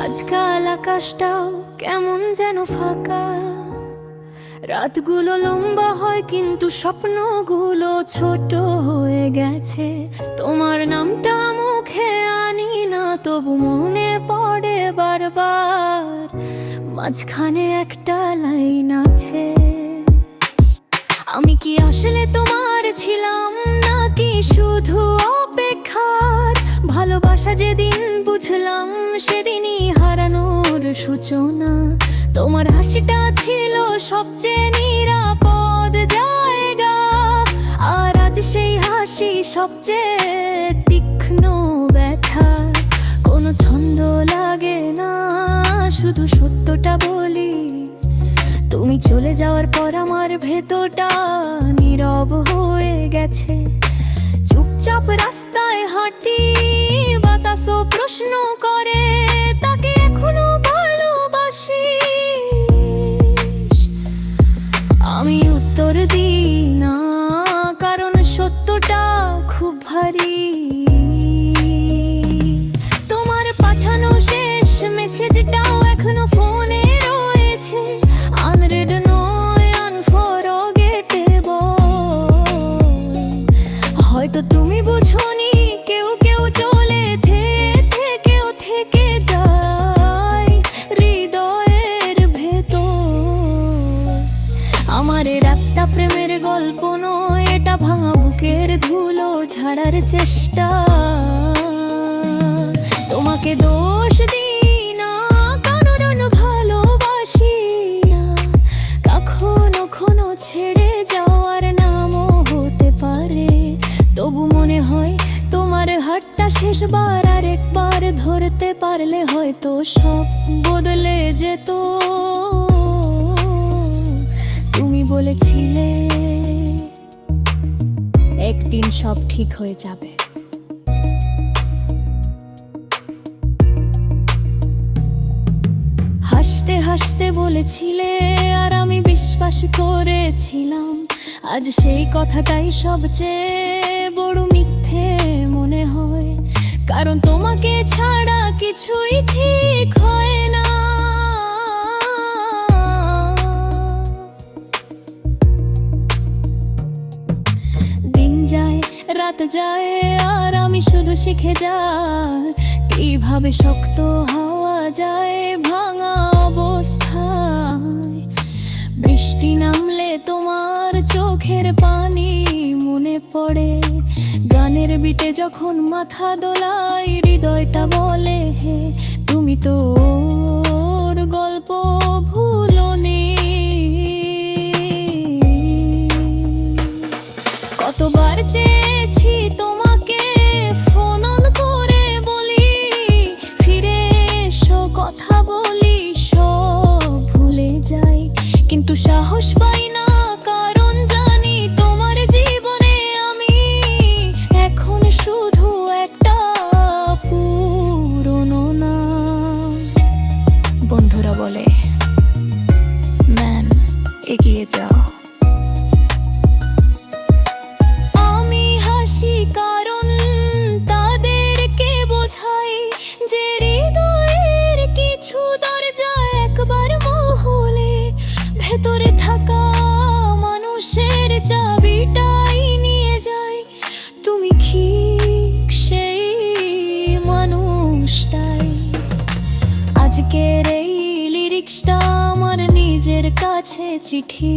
আজকাল আকাশটাও কেমন যেন ফাঁকা। রাতগুলো লম্বা হয়, কিন্তু স্বপ্নগুলো ছোট হয়ে গেছে। তোমার নামটা মুখে আনি না, তবু মনে পড়ে বারবার। মাঝখানে একটা লাইন আছে, আমি কি আসলে তোমার ছিলাম নাকি শুধু অপেক্ষার ভালোবাসা যেদিন বুঝলাম, সেদিনই হারানোর সূচনা। তোমার হাসিটা ছিল সবচেয়ে নিরাপদ জায়গা। আর আজ সেই হাসি সবচেয়ে তীক্ষ্ণ ব্যথা। কোনো ছন্দ লাগে না, শুধু সত্যটা বলি। তুমি চলে যাওয়ার পর আমার ভেতরটা নীরব হয়ে গেছে। চুপচাপ রাস্তায় হাঁটি, বাতাসও প্রশ্ন করে, তাকে এখনও ভালোবাসি আমি উত্তর দিই না, কারণ সত্যটা খুব ভারী। তোমার পাঠানো শেষ মেসেজটাও এখনও ফোনে রয়েছে। ঝাড়ার চেষ্টা। তোমাকে দোষ দিই কারণ ভালোবাসি না। কখনো কখনো ছেড়ে যাওয়ার নামও হতে পারে। তবু মনে হয় তোমার হাতটা শেষবার আর একবার ধরতে পারলে হয়তো সব বদলে যেত। তুমি বলেছিলে একদিন সব ঠিক হয়ে যাবে। হাসতে হাসতে বলেছিলে, আর আমি বিশ্বাস করেছিলাম। আজ সেই কথাটাই সবচেয়ে বড় মিথ্যে মনে হয়। কারণ তোমাকে ছাড়া কিছুই ঠিক রাত যায় আর আমি শুধু শিখে যাই। কীভাবে শক্ত হওয়া যায় ভাঙা অবস্থায়। বৃষ্টি নামলে তোমার চোখের পানি মনে পড়ে। গানের বিটে যখন মাথা দোলাই হৃদয়টা বলে, হে, তুমি তো গল্প ভুলনি। কতবার চেয়েছি তোমাকে ফোন করে বলি। ফিরে কথা বলি, সব ভুলে যাই। কিন্তু সাহস পাই না, কারণ জানি তোমার জীবনে আমি এখন শুধু একটা পুরনো না। বন্ধুরা বলে ম্যান এগিয়ে যাও। আজকের এই লিরিক্সটা আমার নিজের কাছে চিঠি।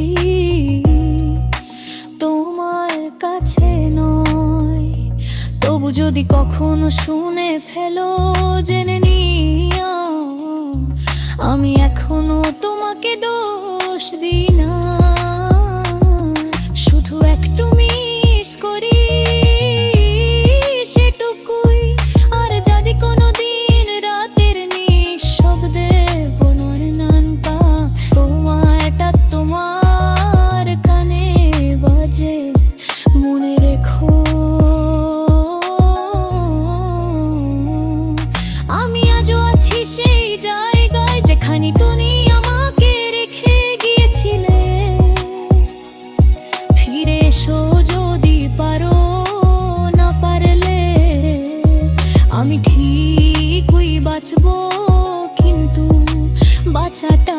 তোমার কাছে নয়। তবু যদি কখনো শুনে ফেলো, জেনে নিও, আমি এখনও তোমাকে দোষ দিই না। cerita